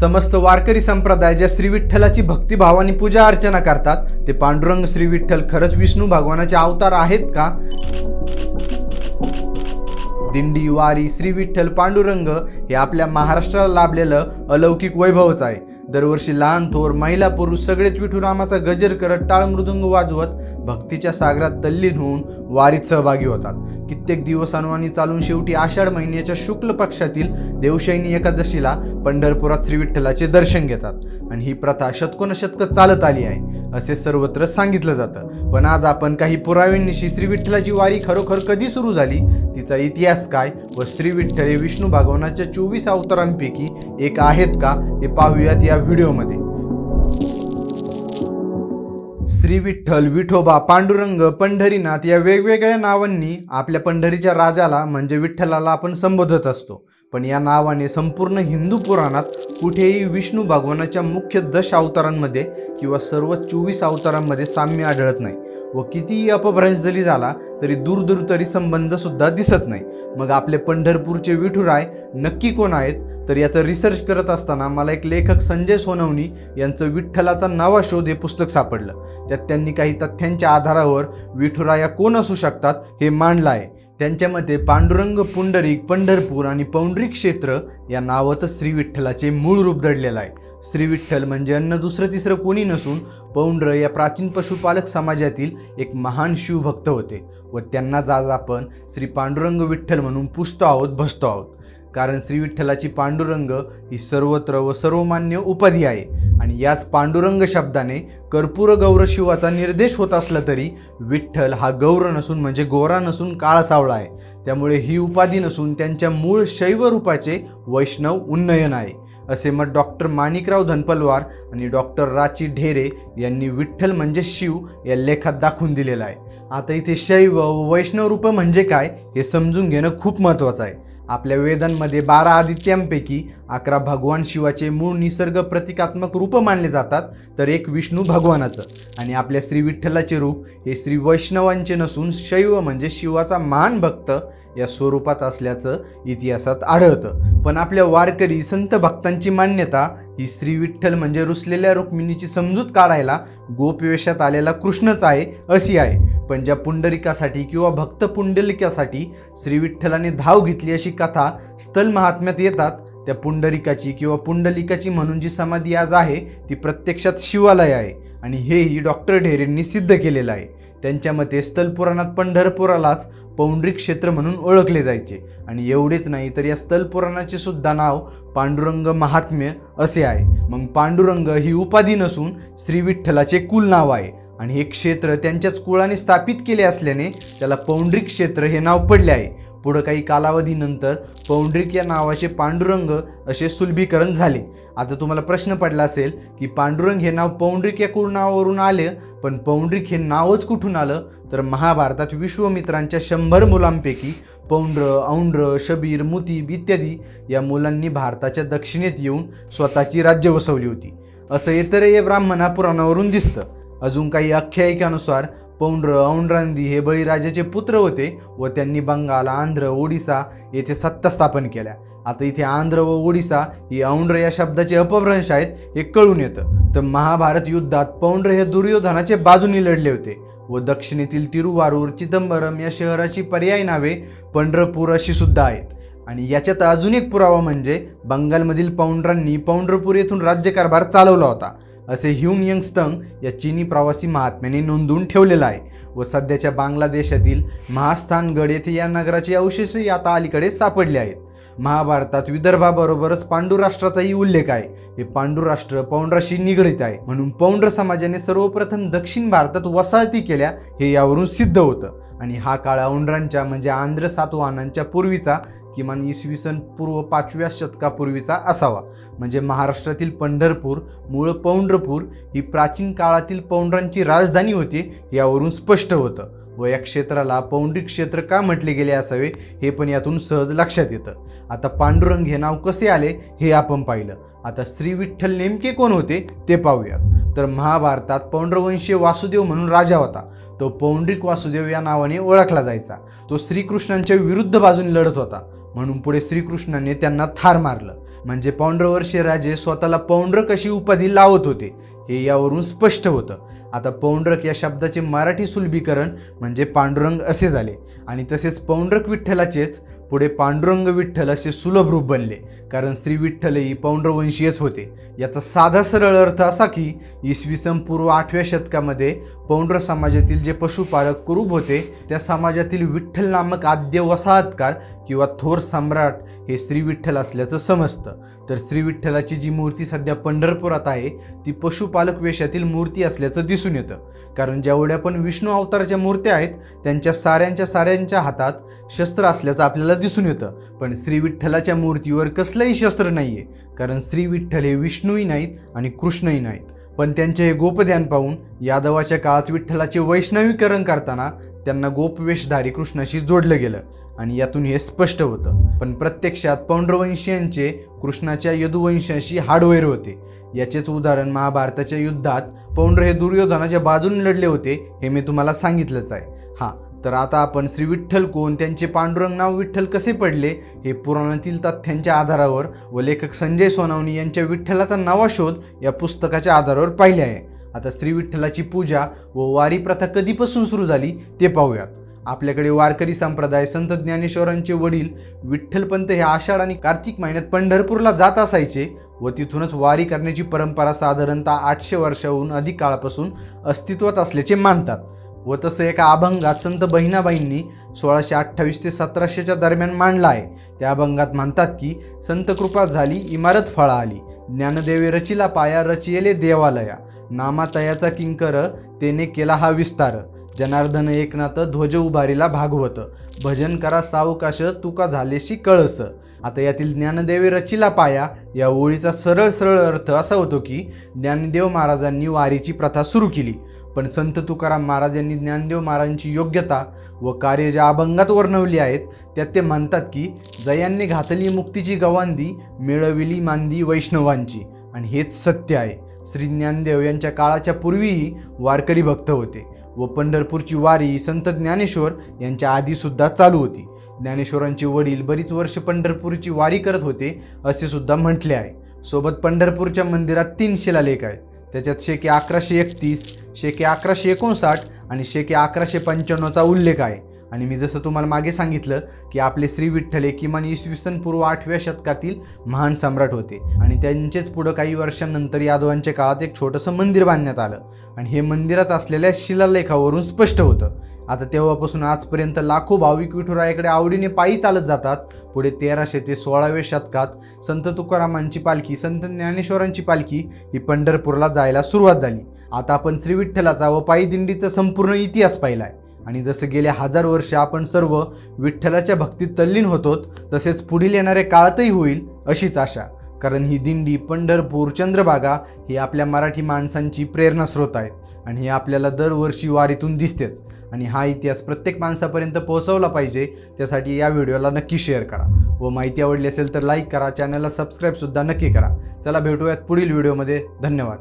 समस्त वारकरी संप्रदाय ज्या श्री विठ्ठलाची भक्तिभावाने पूजा अर्चना करतात ते पांडुरंग श्री विठ्ठल खरंच विष्णू भगवानाचे अवतार आहेत का? दिंडी वारी श्री विठ्ठल पांडुरंग हे आपल्या महाराष्ट्राला लाभलेलं अलौकिक वैभवच आहे. दरवर्षी लहान थोर महिला पुरुष सगळेच विठुरामाचा गजर करत टाळ मृदुंग वाजवत भक्तीच्या सागरात तल्लीन होऊन वारीत सहभागी होतात. कित्येक दिवसांवानी चालून शेवटी आषाढ महिन्याच्या शुक्ल पक्षातील देवशैनी एकादशीला पंढरपुरात श्री विठ्ठलाचे दर्शन घेतात आणि ही प्रथा शतकोनशतक चालत आली आहे असे सर्वत्र सांगितलं जातं. पण आज आपण काही पुराव्यांनिशी श्री विठ्ठलाची वारी खरोखर कधी सुरू झाली तिचा इतिहास काय व श्री विठ्ठल हे विष्णू भगवानाच्या चोवीस अवतारांपैकी एक आहेत का हे पाहूयात या व्हिडिओमध्ये. श्री विठ्ठल विठोबा पांडुरंग पंढरीनाथ या वेगवेगळ्या नावांनी आपल्या पंढरीच्या राजाला म्हणजे विठ्ठलाला आपण संबोधत असतो. पण या नावाने संपूर्ण हिंदू पुराणात कुठेही विष्णू भगवानाच्या मुख्य दश अवतारांमध्ये किंवा सर्व चोवीस अवतारांमध्ये साम्य आढळत नाही. व कितीही अपभ्रंश जरी झाला तरी दूरदूर तरी संबंध सुद्धा दिसत नाही. मग आपले पंढरपूरचे विठुराय नक्की कोण आहेत? तर याचं रिसर्च करत असताना मला एक लेखक संजय सोनवणी यांचं विठ्ठलाचा नावा शोध हे पुस्तक सापडलं. त्यात त्यांनी काही तथ्यांच्या आधारावर विठुराया कोण असू शकतात हे मांडलं आहे. त्यांच्या मते पांडुरंग पुंडरीक पंढरपूर आणि पौंडरी क्षेत्र या नावातच श्री विठ्ठलाचे मूळ रूप दडलेलं आहे. श्री विठ्ठल म्हणजे अन्न दुसरं तिसरं कोणी नसून पौंड्र या प्राचीन पशुपालक समाजातील एक महान शिवभक्त होते व त्यांना आज आपण श्री पांडुरंग विठ्ठल म्हणून पुजतो आहोत भसतो आहोत. कारण श्री विठ्ठलाची पांडुरंग ही सर्वत्र व सर्वमान्य उपाधी आहे. आणि याच पांडुरंग शब्दाने कर्पूर गौर शिवाचा निर्देश होत असला तरी विठ्ठल हा गौर नसून म्हणजे गोरा नसून काळा सावळा आहे. त्यामुळे ही उपाधी नसून त्यांच्या मूळ शैव रूपाचे वैष्णव उन्नयन आहे. असे मत डॉक्टर माणिकराव धनपलवार आणि डॉक्टर राची ढेरे यांनी विठ्ठल म्हणजे शिव या लेखात दाखवून दिलेला आहे. आता इथे शैव व वैष्णव रूप म्हणजे काय हे समजून घेणं खूप महत्त्वाचं आहे. आपल्या वेदांमध्ये बारा आदित्यांपैकी अकरा भगवान शिवाचे मूळ निसर्ग प्रतिकात्मक रूप मानले जातात तर एक विष्णू भगवानाचं. आणि आपल्या श्री विठ्ठलाचे रूप हे श्री वैष्णवांचे नसून शैव म्हणजे शिवाचा महान भक्त या स्वरूपात असल्याचं इतिहासात आढळतं. पण आपल्या वारकरी संत भक्तांची मान्यता ही श्री विठ्ठल म्हणजे रुसलेल्या रुक्मिणीची समजूत काढायला गोपवेशात आलेला कृष्णच आहे अशी आहे. पण ज्या पुंडलिकासाठी किंवा भक्त पुंडलिकासाठी श्री विठ्ठलाने धाव घेतली अशी कथा स्थल महात्म्यात येतात. त्या पुंडरिकाची किंवा पुंडलिकाची म्हणून जी समाधी आज आहे ती प्रत्यक्षात शिवालय आहे आणि हेही डॉक्टर ढेरेंनी सिद्ध केलेलं आहे. त्यांच्या मते स्थलपुराणात पंढरपुरालाच पौंड्रिक क्षेत्र म्हणून ओळखले जायचे. आणि एवढेच नाही तर या स्थलपुराणाचे सुद्धा नाव पांडुरंग महात्म्य असे आहे. मग पांडुरंग ही उपाधी नसून श्री विठ्ठलाचे कुल नाव आहे. आणि हे क्षेत्र त्यांच्याच कुळाने स्थापित केले असल्याने त्याला पौंड्रिक क्षेत्र हे नाव पडले आहे. पुढं काही कालावधीनंतर पौंड्रिक या नावाचे पांडुरंग असे सुलभीकरण झाले. आता तुम्हाला प्रश्न पडला असेल की पांडुरंग हे नाव पौंड्रिक या कुळ नावावरून आले पण पौंड्रिक हे नावच कुठून आलं? तर महाभारतात विश्वमित्रांच्या शंभर मुलांपैकी पौंड्र औंड्र शबीर मुतीब इत्यादी या मुलांनी भारताच्या दक्षिणेत येऊन स्वतःची राज्य वसवली होती. असं इतरही ब्राह्मणा पुराणावरून दिसतं. अजून काही आख्यायिकानुसार पौंड्र औंड्रांदी हे बळीराजाचे पुत्र होते व त्यांनी बंगाल आंध्र ओडिसा येथे सत्ता स्थापन केल्या. आता इथे आंध्र व ओडिसा ही औंड्र या शब्दाचे अपभ्रंश आहेत हे कळून येतं. तर महाभारत युद्धात पौंड्र हे दुर्योधनाचे बाजूने लढले होते व दक्षिणेतील तिरुवारूर चिदंबरम या शहराची पर्याय नावे पंढरपूर अशी सुद्धा आहेत. आणि याच्यात अजून एक पुरावा म्हणजे बंगालमधील पौंड्रांनी पौंढरपूर येथून राज्यकारभार चालवला होता. असे ह्युंग यंग स्तंग या चीनी प्रवासी महात्म्याने नोंदवून ठेवलेलं आहे. व सध्याच्या बांगलादेशातील महास्थानगड येथे या नगराचे अवशेषही आता अलीकडे सापडले आहेत. महाभारतात विदर्भाबरोबरच पांडुराष्ट्राचाही उल्लेख आहे. हे पांडुराष्ट्र पौंड्राशी निगडित आहे. म्हणून पौंड्र समाजाने सर्वप्रथम दक्षिण भारतात वसाहती केल्या हे यावरून सिद्ध होतं. आणि हा काळ औंड्रांच्या म्हणजे आंध्र सातवाहनांच्या पूर्वीचा किमान इसवी सन पूर्व पाचव्या शतकापूर्वीचा असावा. म्हणजे महाराष्ट्रातील पंढरपूर मूळ पौंड्रपूर ही प्राचीन काळातील पौंड्रांची राजधानी होती यावरून स्पष्ट होतं. व या क्षेत्राला पौंडी क्षेत्र का म्हटले गेले असावे हे पण यातून सहज लक्षात येतं. आता पांडुरंग हे नाव कसे आले हे आपण पाहिलं. आता श्री विठ्ठल नेमके कोण होते ते पाहूयात. तर महाभारतात पौंड्रवंशीय वासुदेव म्हणून राजा होता. तो पौंड्रिक वासुदेव या नावाने ओळखला जायचा. तो श्रीकृष्णांच्या विरुद्ध बाजूने लढत होता. म्हणून पुढे श्रीकृष्णाने त्यांना ठार मारलं. म्हणजे पौंड्रवर्षीय राजे स्वतःला पौंड्र कशी उपाधी लावत होते हे यावरून स्पष्ट होतं. आता पौंड्रक या शब्दाचे मराठी सुलभीकरण म्हणजे पांडुरंग असे झाले आणि तसेच पौंड्रक विठ्ठलाचेच पुढे पांडुरंग विठ्ठल असे सुलभ रूप बनले. कारण श्री विठ्ठलही पौंड्रवंशीयच होते. याचा साधा सरळ अर्थ असा की इसवी सन पूर्व आठव्या शतकामध्ये पौंड्र समाजातील जे पशुपालक कुरूप होते त्या समाजातील विठ्ठल नामक आद्य वसाहतकार किंवा थोर सम्राट हे श्री विठ्ठल असल्याचं समजतं. तर श्री विठ्ठलाची जी मूर्ती सध्या पंढरपुरात आहे ती पशुपालक वेशातील मूर्ती असल्याचं दिसून येतं. कारण जेवढ्या पण विष्णू अवताराच्या मूर्त्या आहेत त्यांच्या साऱ्यांच्या साऱ्यांच्या हातात शस्त्र असल्याचं आपल्याला दिसून येतं. पण श्री विठ्ठलाच्या मूर्तीवर कसलंही शस्त्र नाही आहे कारण श्री विठ्ठल हे विष्णूही नाहीत आणि कृष्णही नाहीत. पण त्यांचे हे गोपध्यान पाहून यादवाच्या काळात विठ्ठलाचे वैष्णवीकरण करताना त्यांना गोपवेशधारी कृष्णाशी जोडलं गेलं. आणि यातून हे स्पष्ट होतं. पण प्रत्यक्षात पौंड्रवंशीयांचे कृष्णाच्या यदुवंशाशी हाडवैर होते. याचेच उदाहरण महाभारताच्या युद्धात पौंड्र हे दुर्योधनाच्या बाजूने लढले होते हे मी तुम्हाला सांगितलंच आहे. हां तर आता आपण श्री विठ्ठल कोण त्यांचे पांडुरंग नाव विठ्ठल कसे पडले हे पुराणातील तथ्यांच्या आधारावर व लेखक संजय सोनावणी यांच्या विठ्ठलाचा नवा शोध या पुस्तकाच्या आधारावर पाहिले आहे. आता श्री विठ्ठलाची पूजा व वारी प्रथा कधीपासून सुरू झाली ते पाहूयात. आपल्याकडे वारकरी संप्रदाय संत ज्ञानेश्वरांचे वडील विठ्ठलपंत हे आषाढ आणि कार्तिक महिन्यात पंढरपूरला जात असायचे व तिथूनच वारी करण्याची परंपरा साधारणतः आठशे वर्षाहून अधिक काळापासून अस्तित्वात असल्याचे मानतात. व तसं एका अभंगात संत बहिणाबाईंनी सोळाशे अठ्ठावीस ते सतराशेच्या दरम्यान मांडला आहे. त्या अभंगात म्हणतात की संत कृपा झाली इमारत फळा आली ज्ञानदेवे रचिला पाया रचियले देवालया नामातयाचा किंकर तेने केला हा विस्तार जनार्दन एकनाथ ध्वज उभारीला भागवत भजन करा सावकाश तुका झालेशी कळस आता यातील ज्ञानदेवे रचिला पाया या ओळीचा सरळ सरळ अर्थ असा होतो की ज्ञानदेव महाराजांनी वारीची प्रथा सुरू केली. पण संत तुकाराम महाराज यांनी ज्ञानदेव महाराजांची योग्यता व कार्य ज्या अभंगात वर्णवली आहेत त्यात ते म्हणतात की जयांनी घातली मुक्तीची गवांदी मिळविली मांदी वैष्णवांची. आणि हेच सत्य आहे. श्री ज्ञानदेव यांच्या काळाच्या पूर्वीही वारकरी भक्त होते व पंढरपूरची वारी संत ज्ञानेश्वर यांच्या आधीसुद्धा चालू होती. ज्ञानेश्वरांचे वडील बरीच वर्ष पंढरपूरची वारी करत होते असे सुद्धा म्हटले आहे. सोबत पंढरपूरच्या मंदिरात तीन शिलालेख आहेत. त्याच्यात शेके अकराशे एकतीस शेके अकराशे एकोणसाठ आणि शेके अकराशे पंच्याण्णवचा उल्लेख आहे. आणि मी जसं तुम्हाला मागे सांगितलं की आपले श्री विठ्ठल हे किमान इसवी सन पूर्व आठव्या शतकातील महान सम्राट होते. आणि त्यांचेच पुढं काही वर्षांनंतर यादवांच्या काळात एक छोटंसं मंदिर बांधण्यात आलं. आणि हे मंदिरात असलेल्या शिलालेखावरून स्पष्ट होतं. आता तेव्हापासून आजपर्यंत लाखो भाविक विठुरायाकडे आवडीने पायी चालत जातात. पुढे तेराशे ते सोळाव्या शतकात संत तुकारामांची पालखी संत ज्ञानेश्वरांची पालखी ही पंढरपूरला जायला सुरुवात झाली. आता आपण श्री विठ्ठलाचा व पायी दिंडीचा संपूर्ण इतिहास पाहिलाय. आणि जसं गेले हजार वर्ष आपण सर्व विठ्ठलाच्या भक्तीत तल्लीन होतो तसेच पुढील येणाऱ्या काळातही होईल अशीच आशा. कारण ही दिंडी पंढरपूर चंद्रभागा ही आपल्या मराठी माणसांची प्रेरणास्रोत आहेत आणि हे आपल्याला दरवर्षी वारीतून दिसतेच. आणि हा इतिहास प्रत्येक माणसापर्यंत पोहोचवला पाहिजे त्यासाठी या व्हिडिओला नक्की शेअर करा. व माहिती आवडली असेल तर लाईक करा चॅनलला सबस्क्राईबसुद्धा नक्की करा. चला भेटूयात पुढील व्हिडिओमध्ये. धन्यवाद.